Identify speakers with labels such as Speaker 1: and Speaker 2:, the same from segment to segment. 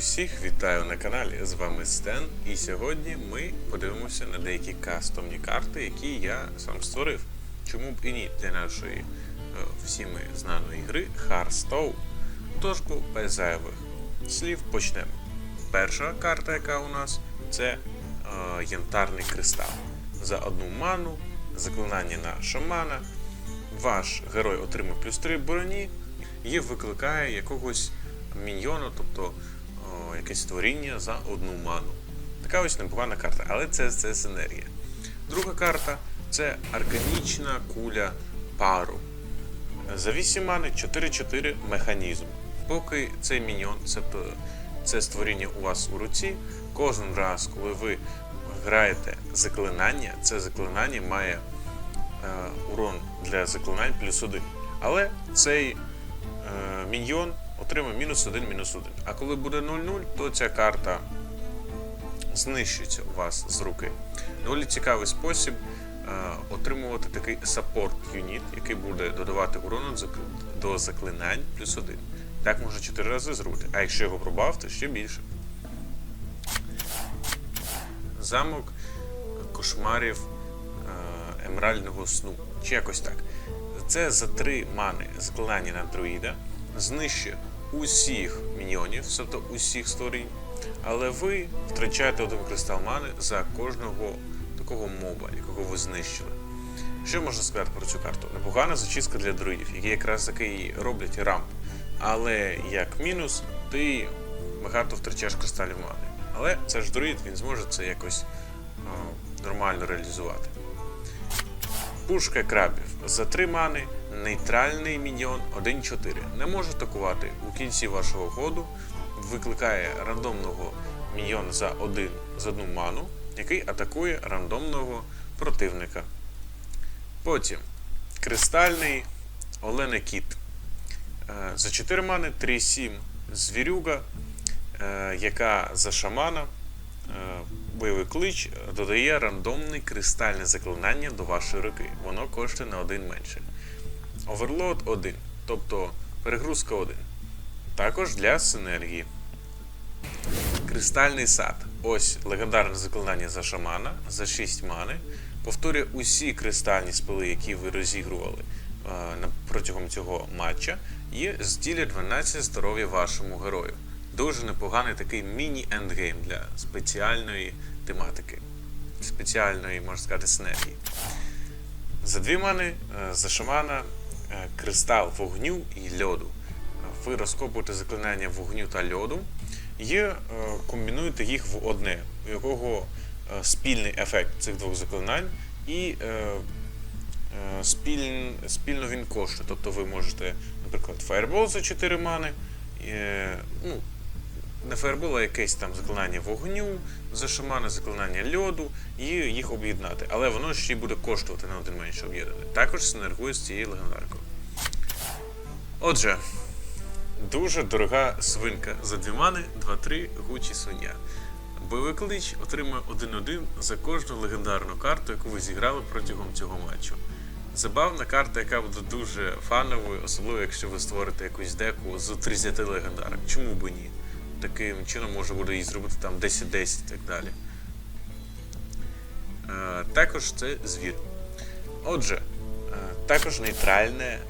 Speaker 1: Усіх вітаю на каналі. З вами Стен. І сьогодні ми подивимося на деякі кастомні карти, які я сам створив. Чому б і ні для нашої е, всіми знаної гри Hearthstone. Тож без зайвих слів почнемо. Перша карта, яка у нас, це е, янтарний кристал. За одну ману, заклинання на шамана. Ваш герой отримує плюс 3 броні і викликає якогось міньйона, тобто якесь створіння за одну ману. Така ось непогана карта, але це, це синергія. Друга карта це арканічна куля пару. За 8 мани 4-4 механізм. Поки цей міньйон, тобто це створіння у вас у руці, кожен раз, коли ви граєте заклинання, це заклинання має е, урон для заклинань плюс 1. Але цей е, міньйон отримає мінус 1, мінус 1. А коли буде 0-0, то ця карта знищиться у вас з руки. Доволі цікавий спосіб е, отримувати такий саппорт юніт, який буде додавати урону до заклинань плюс 1. Так можна 4 рази зробити. А якщо його пробавити, ще більше. Замок кошмарів е, емерального сну. Чи якось так. Це за три мани заклинання на друїда, знищує усіх міньйонів, тобто усіх створінь, але ви втрачаєте один кристал мани за кожного такого моба, якого ви знищили. Що можна сказати про цю карту? Непогана зачистка для друїдів, які якраз таки роблять рамп. Але як мінус, ти багато втрачаєш кристалів мани. Але це ж друїд, він зможе це якось о, нормально реалізувати. Пушка крабів. За 3 мани нейтральний міньйон 1-4. Не може атакувати у кінці вашого ходу. Викликає рандомного міньйона за 1 за одну ману, який атакує рандомного противника. Потім кристальний оленекіт. Е, За 4 мани 3-7 звірюга, е, яка за шамана е, бойовий клич додає рандомне кристальне заклинання до вашої руки. Воно коштує на один менше. Оверлоад 1, тобто перегрузка 1. Також для синергії. Кристальний сад. Ось легендарне заклинання за шамана за 6 мани. Повторює усі кристальні спили, які ви розігрували е, протягом цього матча, і зділять 12 здоров'я вашому герою. Дуже непоганий такий міні-ендгейм для спеціальної тематики, спеціальної, можна сказати, синергії. За дві мани е, за шамана кристал вогню і льоду. Ви розкопуєте заклинання вогню та льоду і е, комбінуєте їх в одне, у якого е, спільний ефект цих двох заклинань, і е, е, спіль, спільно він коштує. Тобто ви можете, наприклад, фаербол за 4 мани, І, ну, фаербол, а якесь там заклинання вогню, за шамана заклинання льоду, і їх об'єднати. Але воно ще й буде коштувати на один менше об'єднати. Також синергує з цією легендаркою. Отже, дуже дорога свинка. За дві мани 2-3 гучі свиня. Бойовий клич отримує 1-1 за кожну легендарну карту, яку ви зіграли протягом цього матчу. Забавна карта, яка буде дуже фановою, особливо якщо ви створите якусь деку з 30 легендарок. Чому б і ні? Таким чином можна буде її зробити там 10-10 і так далі. Е, також це звір. Отже, е, також нейтральне, е,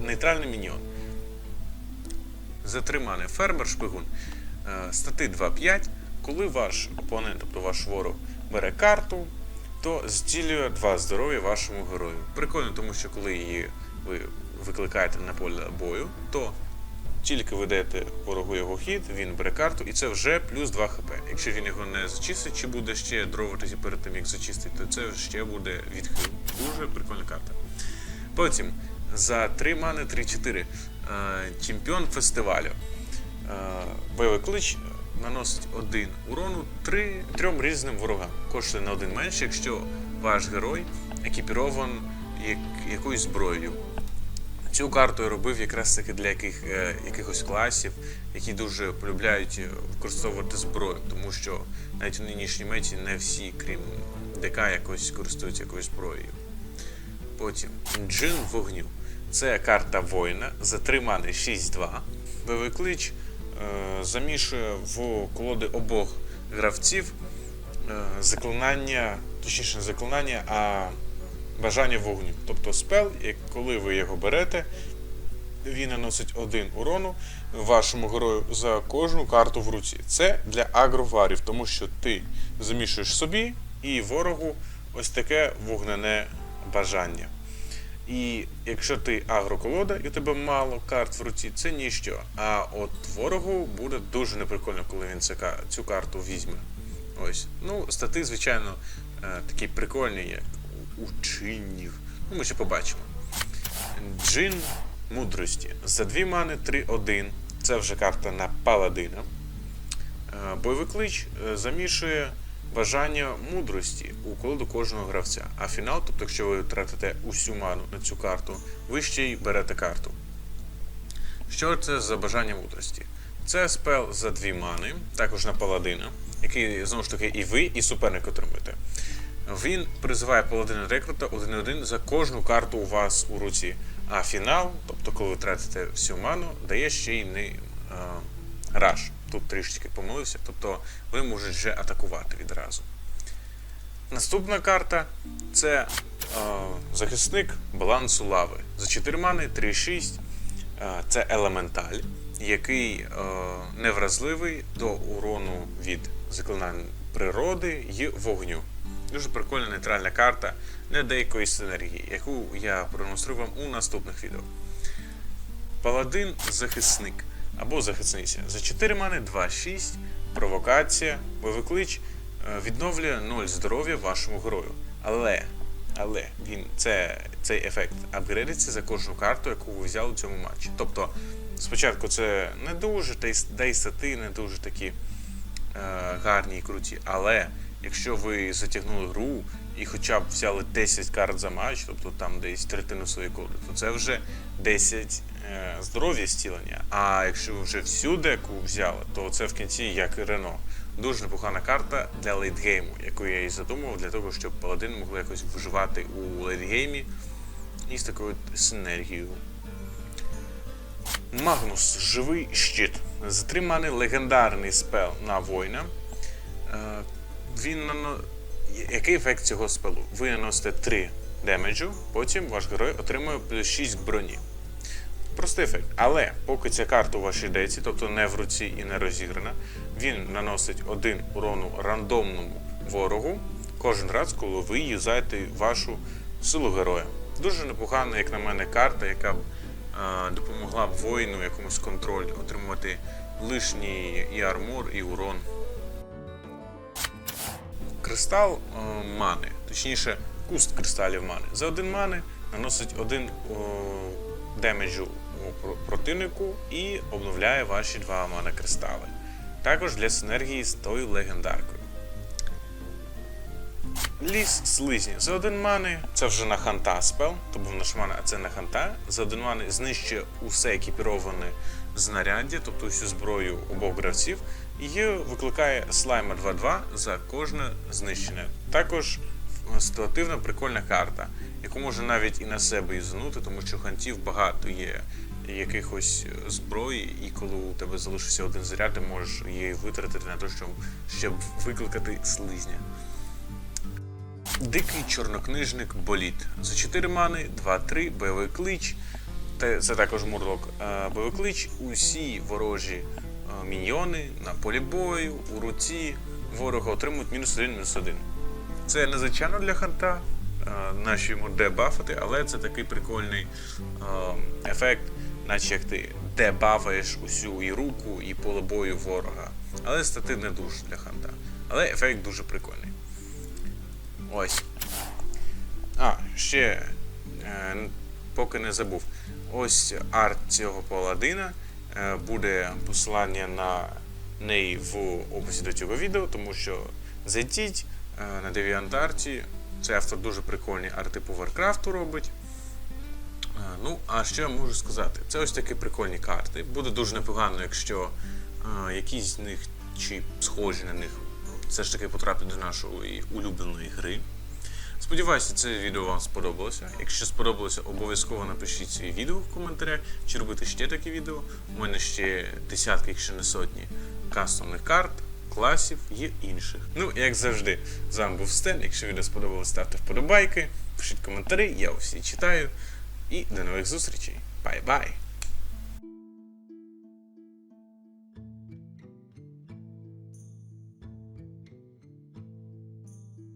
Speaker 1: нейтральний міньйон. Затриманий фермер шпигун. Е, стати 2-5. Коли ваш опонент, тобто ваш ворог, бере карту, то зділює 2 здоров'я вашому герою. Прикольно, тому що коли її ви викликаєте на поле бою, то тільки ви даєте ворогу його хід, він бере карту, і це вже плюс 2 хп. Якщо він його не зачистить, чи буде ще дровитися перед тим, як зачистити, то це ще буде відхил. Дуже прикольна карта. Потім за 3 мани 3-4 е, чемпіон фестивалю. Е, Бойовий клич наносить один урону трьом різним ворогам. Коштує на один менше, якщо ваш герой екіпірован як, якоюсь зброєю. Цю карту я робив якраз таки для яких, е, якихось класів, які дуже полюбляють е, використовувати зброю, тому що навіть у нинішній меті не всі, крім ДК, якось користуються якоюсь зброєю. Потім Джин вогню. Це карта воїна за 3 мани 6-2. Бойовий клич е, замішує в колоди обох гравців е, заклинання, точніше не заклинання, а бажання вогню. Тобто спел, коли ви його берете, він наносить один урону вашому герою за кожну карту в руці. Це для агроварів, тому що ти замішуєш собі і ворогу ось таке вогнене бажання. І якщо ти агроколода і у тебе мало карт в руці, це ніщо. А от ворогу буде дуже неприкольно, коли він цю карту візьме. Ось. Ну, стати, звичайно, е, такі прикольні, як у чинів. Ну, ми ще побачимо. Джин мудрості. За дві мани 3-1. Це вже карта на паладина. Е, Бойовий клич е, замішує бажання мудрості у колоду кожного гравця. А фінал, тобто, якщо ви тратите усю ману на цю карту, ви ще й берете карту. Що це за бажання мудрості? Це спел за дві мани, також на паладина, який знову ж таки і ви, і суперник отримуєте. Він призиває паладина рекрута 1-1 за кожну карту у вас у руці. А фінал, тобто коли ви тратите всю ману, дає ще й не е, раш. Тут трішечки помилився, тобто ви можете вже атакувати відразу. Наступна карта це е, захисник балансу лави. За 4 мани 3-6. Е, це елементаль, який е, невразливий до урону від заклинань природи і вогню. Дуже прикольна нейтральна карта для деякої синергії, яку я продемонструю вам у наступних відео. Паладин захисник або захисниця. За 4 мани 2-6, провокація, бойовий клич е, відновлює 0 здоров'я вашому герою. Але, але він, це, цей ефект апгрейдиться за кожну карту, яку ви взяли у цьому матчі. Тобто, спочатку це не дуже, та й, та й стати не дуже такі е, гарні і круті. Але якщо ви затягнули гру і хоча б взяли 10 карт за матч, тобто там десь третину своєї коди, то це вже 10 е, здоров'я зцілення. А якщо ви вже всю деку взяли, то це в кінці як і Рено. Дуже непогана карта для лейтгейму, яку я і задумав для того, щоб паладини могли якось виживати у лейтгеймі і з такою синергією. Магнус живий щит. За три мани легендарний спел на воїна. Він нано... Який ефект цього спелу? Ви наносите 3 демеджу, потім ваш герой отримує плюс 6 броні. Простий ефект. Але поки ця карта у вашій деці, тобто не в руці і не розіграна, він наносить один урону рандомному ворогу кожен раз, коли ви юзаєте вашу силу героя. Дуже непогана, як на мене, карта, яка б е, допомогла б воїну якомусь контроль отримувати лишній і армор, і урон. Кристал е, мани, точніше, куст кристалів мани. За один мани наносить один о, демеджу противнику і обновляє ваші два мана кристали. Також для синергії з тою легендаркою. Ліс слизні. За один мани це вже на ханта спел, то був наш мана, а це на ханта. За один мани знищує усе екіпіроване знаряддя, тобто всю зброю обох гравців, і викликає слайма 2-2 за кожне знищене. Також ситуативна прикольна карта, яку можна навіть і на себе юзанути, тому що хантів багато є якихось зброї, і коли у тебе залишився один заряд, ти можеш її витратити на те, щоб викликати слизня. Дикий чорнокнижник Боліт. За 4 мани, 2-3, бойовий клич. Це також мурлок. Е, Бойовий клич. Усі ворожі е, міньйони на полі бою, у руці ворога отримують мінус 1, мінус 1. Це незвичайно для ханта. е, Наші йому дебафати, але це такий прикольний ефект, наче як ти дебафаєш усю і руку, і поле бою ворога. Але стати не дуже для ханта. Але ефект дуже прикольний. Ось. А, ще е, поки не забув. Ось арт цього паладина. Е, буде посилання на неї в описі до цього відео, тому що зайдіть е, на DeviantArt. Цей автор дуже прикольні арти по Варкрафту робить. Е, Ну, а що я можу сказати? Це ось такі прикольні карти. Буде дуже непогано, якщо е, якісь з них чи схожі на них все ж таки потраплять до нашої улюбленої гри. Сподіваюся, це відео вам сподобалося. Якщо сподобалося, обов'язково напишіть свої відео в коментарях, чи робити ще такі відео. У мене ще десятки, якщо не сотні, кастомних карт, класів і інших. Ну, як завжди, з вами був Стен. Якщо відео сподобалося, ставте вподобайки, пишіть коментарі, я усі читаю. І до нових зустрічей. Бай-бай!